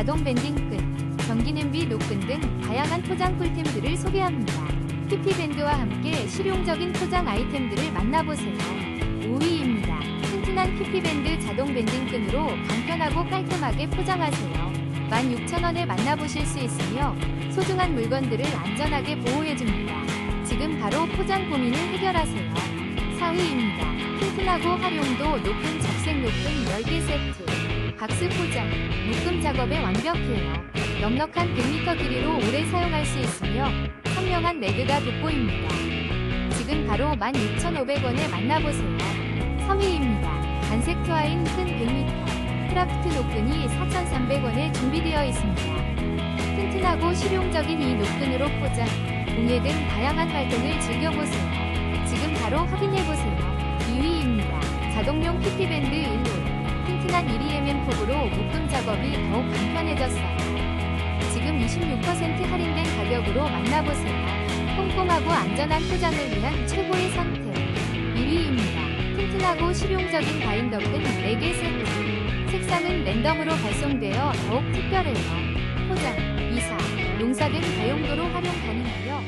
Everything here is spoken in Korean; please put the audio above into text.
자동 밴딩 끈, 전기 냄비 노끈 등 다양한 포장 꿀템들을 소개합니다. PP밴드와 함께 실용적인 포장 아이템들을 만나보세요. 5위입니다. 튼튼한 PP밴드 자동 밴딩 끈으로 간편하고 깔끔하게 포장하세요. 16,000원에 만나보실 수 있으며 소중한 물건들을 안전하게 보호해줍니다. 지금 바로 포장 고민을 해결하세요. 4위입니다. 튼튼하고 활용도 높은 적색 높은 10개 세트. 박스 포장, 묶음 작업에 완벽해요. 넉넉한 100m 길이로 오래 사용할 수 있으며 선명한 매그가 돋보입니다. 지금 바로 16,500원에 만나보세요. 3위입니다. 간색 트와인 큰 100m. 크라프트 노끈이 4,300원에 준비되어 있습니다. 튼튼하고 실용적인 이 노끈으로 포장, 공예 등 다양한 활동을 즐겨보세요. 지금 바로 확인해보세요. 2위입니다. 자동용 PP밴드 1 호. 튼튼한 1EMM 폭으로 묶음 작업이 더욱 간편해졌어요. 지금 26% 할인된 가격으로 만나보세요. 꼼꼼하고 안전한 포장을 위한 최고의 선택. 1위입니다. 튼튼하고 실용적인 바인더끈 4개 세트. 색상은 랜덤으로 발송되어 더욱 특별해요. 포장, 이사, 농사 등 다용도로 활용 가능하여